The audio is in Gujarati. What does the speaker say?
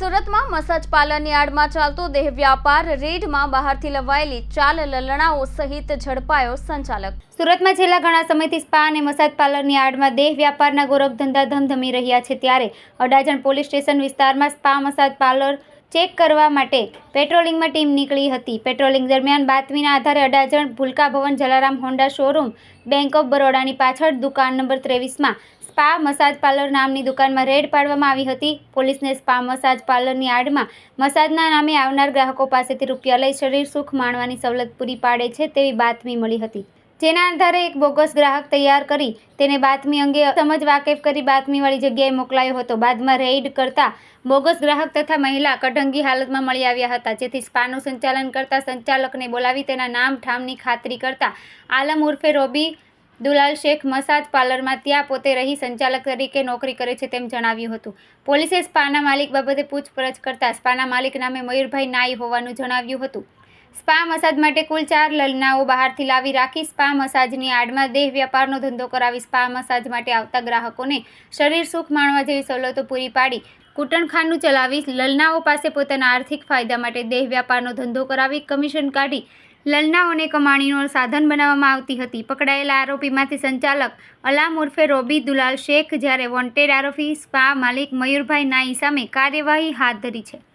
સુરતમાં મસાજ પાર્લરની આડમાં ચાલતો દેહ વ્યાપાર, રેડમાં બહારથી લવાયેલી ચાલ લલણાઓ સહિત ઝડપાયો સંચાલક. સુરતમાં છેલ્લા ઘણા સમયથી સ્પા અને મસાજ પાર્લરની આડમાં દેહ વ્યાપારના ગોરખધંધા ધમધમી રહ્યા છે ત્યારે અડાજણ પોલીસ સ્ટેશન વિસ્તારમાં સ્પા મસાજ પાર્લર ચેક કરવા માટે પેટ્રોલિંગમાં ટીમ નીકળી હતી. પેટ્રોલિંગ દરમિયાન બાતમીના આધારે Adajan Bhulka Bhavan Jalaram Honda showroom, bank of બરોડાની પાછળ દુકાન નંબર ત્રેવીસમાં સ્પા મસાજ પાર્લર નામની દુકાનમાં રેડ પાડવામાં આવી હતી. પોલીસને સ્પા મસાજ પાર્લરની આડમાં મસાજના નામે આવનાર ગ્રાહકો પાસેથી રૂપિયા લઈ શરીર સુખ માણવાની સવલત પૂરી પાડે છે તેવી બાતમી મળી હતી. જેના આધારે એક બોગસ ગ્રાહક તૈયાર કરી તેને બાતમી અંગે સમજ વાકેફ કરી બાતમીવાળી જગ્યાએ મોકલાયો હતો. બાદમાં રેઇડ કરતા બોગસ ગ્રાહક તથા મહિલા કઢંગી હાલતમાં મળી આવ્યા હતા. જેથી સ્પાનું સંચાલન કરતા સંચાલકને બોલાવી તેના નામ ઠામની ખાતરી કરતા આલમ ઉર્ફે રોબી દુલાલ શેખ મસાજ પાર્લરમાં ત્યાં પોતે રહી સંચાલક તરીકે નોકરી કરે છે તેમ જણાવ્યું હતું. પોલીસે સ્પાના માલિક બાબતે પૂછપરછ કરતા સ્પાના માલિક નામે મયુરભાઈ નાઈ હોવાનું જણાવ્યું હતું. સ્પા મસાજ માટે કુલ ચાર લલનાઓ બહારથી લાવી રાખી સ્પા મસાજની આડમાં દેહ વ્યાપારનો ધંધો કરાવી સ્પા મસાજ માટે આવતા ગ્રાહકોને શરીર સુખ માણવા જેવી સવલતો પૂરી પાડી કૂટણખાનું ચલાવી લલનાઓ પાસે પોતાના આર્થિક ફાયદા માટે દેહ વ્યાપારનો ધંધો કરાવી કમિશન કાઢી લલનાઓને કમાણીનો સાધન બનાવવામાં આવતી હતી. પકડાયેલા આરોપીમાંથી સંચાલક અલામ ઉર્ફે રોબી દુલાલ શેખ, જ્યારે વોન્ટેડ આરોપી સ્પા માલિક મયુરભાઈ નાઈ સામે કાર્યવાહી હાથ ધરી છે.